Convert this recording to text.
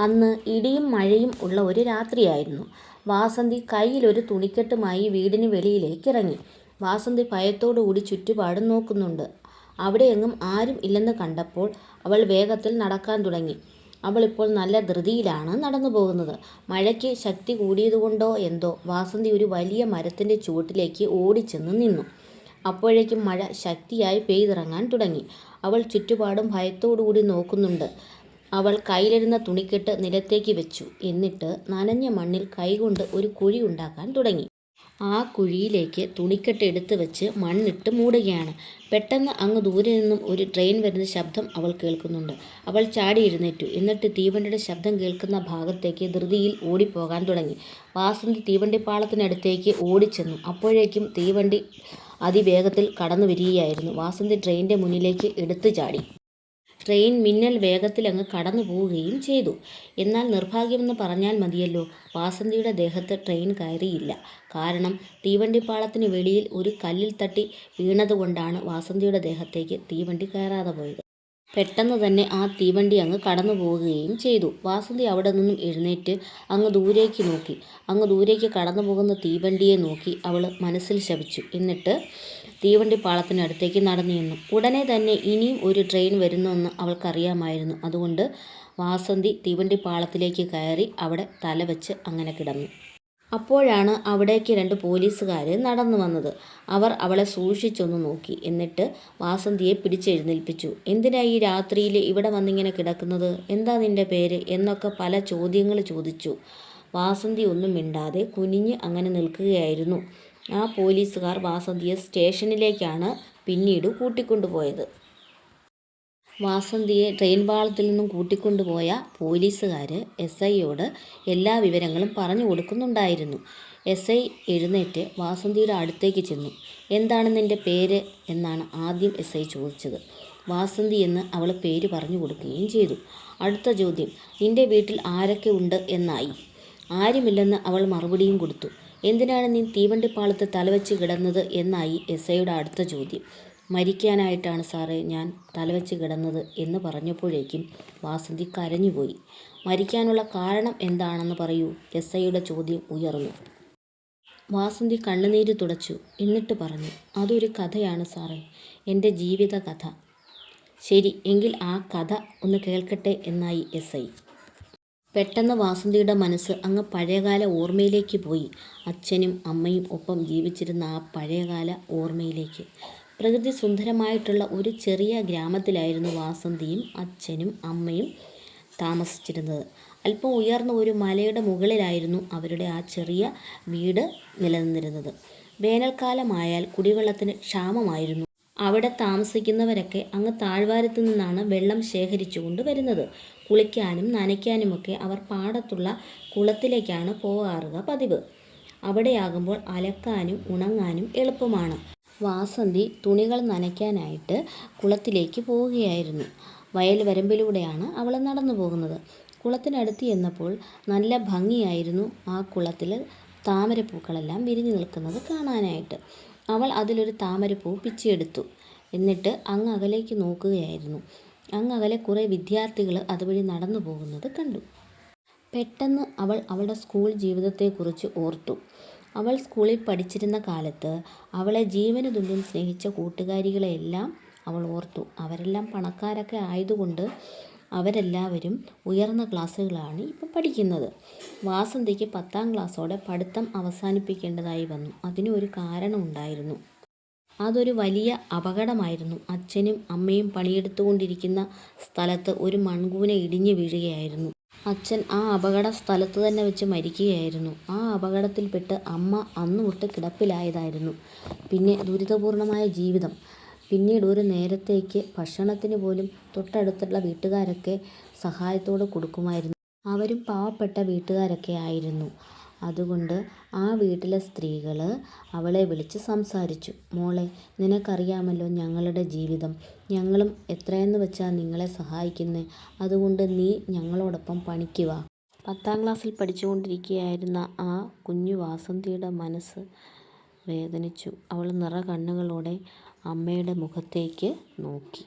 അന്ന് ഇടിയും മഴയും ഉള്ള ഒരു രാത്രിയായിരുന്നു. വാസന്തി കയ്യിലൊരു തുണിക്കെട്ടുമായി വീടിന് വെളിയിലേക്ക് ഇറങ്ങി വാസന്തി ഭയത്തോടുകൂടി ചുറ്റുപാടും നോക്കുന്നുണ്ട്. അവിടെയെങ്ങും ആരും ഇല്ലെന്ന് കണ്ടപ്പോൾ അവൾ വേഗത്തിൽ നടക്കാൻ തുടങ്ങി. അവളിപ്പോൾ നല്ല ധൃതിയിലാണ് നടന്നു പോകുന്നത് മഴയ്ക്ക് ശക്തി കൂടിയതുകൊണ്ടോ എന്തോ വാസന്തി ഒരു വലിയ മരത്തിന്റെ ചുവട്ടിലേക്ക് ഓടിച്ചെന്ന് നിന്നു. അപ്പോഴേക്കും മഴ ശക്തിയായി പെയ്തിറങ്ങാൻ തുടങ്ങി. അവൾ ചുറ്റുപാടും ഭയത്തോടുകൂടി നോക്കുന്നുണ്ട്. അവൾ കയ്യിലിരുന്ന തുണിക്കെട്ട് നിലത്തേക്ക് വെച്ചു. എന്നിട്ട് നനഞ്ഞ മണ്ണിൽ കൈകൊണ്ട് ഒരു കുഴി ഉണ്ടാക്കാൻ തുടങ്ങി. ആ കുഴിയിലേക്ക് തുണിക്കെട്ട് എടുത്തു വെച്ച് മണ്ണിട്ട് മൂടുകയാണ്. പെട്ടെന്ന് അങ്ങ് ദൂരെ നിന്നും ഒരു ട്രെയിൻ വരുന്ന ശബ്ദം അവൾ കേൾക്കുന്നുണ്ട്. അവൾ ചാടി എഴുന്നേറ്റു. എന്നിട്ട് തീവണ്ടിയുടെ ശബ്ദം കേൾക്കുന്ന ഭാഗത്തേക്ക് ധൃതിയിൽ ഓടിപ്പോകാൻ തുടങ്ങി. വാസന്തി തീവണ്ടിപ്പാളത്തിനടുത്തേക്ക് ഓടിച്ചെന്നു. അപ്പോഴേക്കും തീവണ്ടി അതിവേഗത്തിൽ കടന്നു വരികയായിരുന്നു വാസന്തി ട്രെയിനിന്റെ മുന്നിലേക്ക് എടുത്തു ചാടി. ട്രെയിൻ മിന്നൽ വേഗത്തിലങ്ങ് കടന്നു പോവുകയും ചെയ്തു. എന്നാൽ നിർഭാഗ്യമെന്ന് പറഞ്ഞാൽ മതിയല്ലോ, വാസന്തിയുടെ ദേഹത്ത് ട്രെയിൻ കയറിയില്ല. കാരണം തീവണ്ടിപ്പാളത്തിന് വെളിയിൽ ഒരു കല്ലിൽ തട്ടി വീണതുകൊണ്ടാണ് വാസന്തിയുടെ ദേഹത്തേക്ക് തീവണ്ടി കയറാതെ പോയത്. പെട്ടെന്ന് തന്നെ ആ തീവണ്ടി അങ്ങ് കടന്നു പോവുകയും ചെയ്തു. വാസന്തി അവിടെ നിന്നും എഴുന്നേറ്റ് അങ്ങ് ദൂരേക്ക് നോക്കി. അങ്ങ് ദൂരേക്ക് കടന്നു പോകുന്ന തീവണ്ടിയെ നോക്കി അവൾ മനസ്സിൽ ശപിച്ചു. എന്നിട്ട് തീവണ്ടിപ്പാളത്തിനടുത്തേക്ക് നടന്നു ചെന്നു. ഉടനെ തന്നെ ഇനിയും ഒരു ട്രെയിൻ വരുന്നെന്ന് അവൾക്കറിയാമായിരുന്നു. അതുകൊണ്ട് വാസന്തി തീവണ്ടി പാളത്തിലേക്ക് കയറി അവിടെ തലവെച്ച് അങ്ങനെ കിടന്നു. അപ്പോഴാണ് അവിടേക്ക് രണ്ട് പോലീസുകാർ നടന്നു വന്നത്. അവർ അവളെ സൂക്ഷിച്ചൊന്ന് നോക്കി. എന്നിട്ട് വാസന്തിയെ പിടിച്ചെഴുന്നേൽപ്പിച്ചു. "എന്തിനാ ഈ രാത്രിയിൽ ഇവിടെ വന്നിങ്ങനെ കിടക്കുന്നത്? എന്താ നിന്റെ പേര്? " എന്നൊക്കെ പല ചോദ്യങ്ങൾ ചോദിച്ചു. വാസന്തി ഒന്നും മിണ്ടാതെ കുനിഞ്ഞ് അങ്ങനെ നിൽക്കുകയായിരുന്നു. ആ പോലീസുകാർ വാസന്തിയെ സ്റ്റേഷനിലേക്കാണ് പിന്നീട് കൂട്ടിക്കൊണ്ടുപോയത്. വാസന്തിയെ ട്രെയിൻ പാളത്തിൽ നിന്നും കൂട്ടിക്കൊണ്ടുപോയ പോലീസുകാർ എസ്. ഐയോട് എല്ലാ വിവരങ്ങളും പറഞ്ഞു കൊടുക്കുന്നുണ്ടായിരുന്നു. എസ്. ഐ എഴുന്നേറ്റ് വാസന്തിയുടെ അടുത്തേക്ക് ചെന്നു. "എന്താണ് നിന്റെ പേര്? " എന്നാണ് ആദ്യം എസ്. ഐ ചോദിച്ചത്. വാസന്തി എന്ന് അവൾ പേര് പറഞ്ഞു കൊടുക്കുകയും ചെയ്തു. അടുത്ത ചോദ്യം നിന്റെ വീട്ടിൽ ആരൊക്കെ ഉണ്ട്? " എന്നായി. "ആരുമില്ലെന്ന് അവൾ മറുപടിയും കൊടുത്തു. "എന്തിനാണ് നീ തീവണ്ടിപ്പാളത്ത് തലവെച്ച് കിടന്നത്? " എന്നായി എസ്. ഐയുടെ അടുത്ത ചോദ്യം. "മരിക്കാനായിട്ടാണ് സാറേ ഞാൻ തലവെച്ച് കിടന്നത്" എന്ന് പറഞ്ഞപ്പോഴേക്കും വാസന്തി കരഞ്ഞുപോയി. "മരിക്കാനുള്ള കാരണം എന്താണെന്ന് പറയൂ? " എസ്. ഐയുടെ ചോദ്യം ഉയർന്നു. വാസന്തി കണ്ണുനീര് തുടച്ചു. എന്നിട്ട് പറഞ്ഞു "അതൊരു കഥയാണ് സാറേ, എന്റെ ജീവിത കഥ " "ശരി, എങ്കിൽ ആ കഥ ഒന്ന് കേൾക്കട്ടെ" എന്നായി എസ്. ഐ. പെട്ടെന്ന് വാസന്തിയുടെ മനസ്സ് അങ്ങ് പഴയകാല ഓർമ്മയിലേക്ക് പോയി. അച്ഛനും അമ്മയും ഒപ്പം ജീവിച്ചിരുന്ന ആ പഴയകാല ഓർമ്മയിലേക്ക് പ്രകൃതി സുന്ദരമായിട്ടുള്ള ഒരു ചെറിയ ഗ്രാമത്തിലായിരുന്നു വാസന്തിയും അച്ഛനും അമ്മയും താമസിച്ചിരുന്നത്. അല്പം ഉയർന്ന ഒരു മലയുടെ മുകളിലായിരുന്നു അവരുടെ ആ ചെറിയ വീട് നിലനിന്നിരുന്നത്. വേനൽക്കാലമായാൽ കുടിവെള്ളത്തിന് ക്ഷാമമായിരുന്നു. അവിടെ താമസിക്കുന്നവരൊക്കെ അങ്ങ് താഴ്വാരത്തു നിന്നാണ് വെള്ളം ശേഖരിച്ചുകൊണ്ട് വരുന്നത്. കുളിക്കാനും നനയ്ക്കാനുമൊക്കെ അവർ പാടത്തുള്ള കുളത്തിലേക്കാണ് പോകാറുക പതിവ്. അവിടെയാകുമ്പോൾ അലക്കാനും ഉണങ്ങാനും എളുപ്പമാണ്. വാസന്തി തുണികൾ നനയ്ക്കാനായിട്ട് കുളത്തിലേക്ക് പോവുകയായിരുന്നു. വയൽവരമ്പിലൂടെയാണ് നടന്നു പോകുന്നത് കുളത്തിനടുത്ത് ചെന്നപ്പോൾ നല്ല ഭംഗിയായിരുന്നു ആ കുളത്തിൽ താമരപ്പൂക്കളെല്ലാം വിരിഞ്ഞു നിൽക്കുന്നത് കാണാനായിട്ട്. അവൾ അതിലൊരു താമരപ്പൂ പിച്ചിയെടുത്തു. എന്നിട്ട് അങ്ങ് അകലേക്ക് നോക്കുകയായിരുന്നു. അങ്ങകലെ കുറേ വിദ്യാർത്ഥികൾ അതുവഴി നടന്നു പോകുന്നത് കണ്ടു. പെട്ടെന്ന് അവൾ അവളുടെ സ്കൂൾ ജീവിതത്തെക്കുറിച്ച് ഓർത്തു. അവൾ സ്കൂളിൽ പഠിച്ചിരുന്ന കാലത്ത് അവളെ ജീവനുതുല്യം സ്നേഹിച്ച കൂട്ടുകാരികളെയെല്ലാം അവൾ ഓർത്തു. അവരെല്ലാം പണക്കാരൊക്കെ ആയതുകൊണ്ട് അവരെല്ലാവരും ഉയർന്ന ക്ലാസ്സുകളാണ് ഇപ്പം പഠിക്കുന്നത്. വാസന്തിക്ക് പത്താം ക്ലാസ്സോടെ പഠിത്തം അവസാനിപ്പിക്കേണ്ടതായി വന്നു. അതിന് ഒരു കാരണമുണ്ടായിരുന്നു. അതൊരു വലിയ അപകടമായിരുന്നു. അച്ഛനും അമ്മയും പണിയെടുത്തുകൊണ്ടിരിക്കുന്ന സ്ഥലത്ത് ഒരു മൺകൂന ഇടിഞ്ഞു വീഴുകയായിരുന്നു. അച്ഛൻ ആ അപകട സ്ഥലത്ത് തന്നെ വെച്ച് മരിക്കുകയായിരുന്നു. ആ അപകടത്തിൽപ്പെട്ട് അമ്മ അന്ന് തൊട്ട് കിടപ്പിലായതായിരുന്നു. പിന്നെ ദുരിതപൂർണമായ ജീവിതം. പിന്നീട് ഒരു നേരത്തേക്ക് ഭക്ഷണത്തിന് പോലും തൊട്ടടുത്തുള്ള വീട്ടുകാരൊക്കെ സഹായത്തോടെ കൊടുക്കുമായിരുന്നു. അവരും പാവപ്പെട്ട വീട്ടുകാരൊക്കെ ആയിരുന്നു. അതുകൊണ്ട് ആ വീട്ടിലെ സ്ത്രീകൾ അവളെ വിളിച്ച് സംസാരിച്ചു. "മോളെ, നിനക്കറിയാമല്ലോ ഞങ്ങളുടെ ജീവിതം. ഞങ്ങളും എത്രയെന്ന് വെച്ചാൽ നിങ്ങളെ സഹായിക്കുന്നത് അതുകൊണ്ട് നീ ഞങ്ങളോടൊപ്പം പണിക്ക് വാ. " പത്താം ക്ലാസ്സിൽ പഠിച്ചുകൊണ്ടിരിക്കുകയായിരുന്ന ആ കുഞ്ഞു വാസന്തിയുടെ മനസ്സ് വേദനിച്ചു. അവൾ നിറകണ്ണുകളോടെ അമ്മയുടെ മുഖത്തേക്ക് നോക്കി.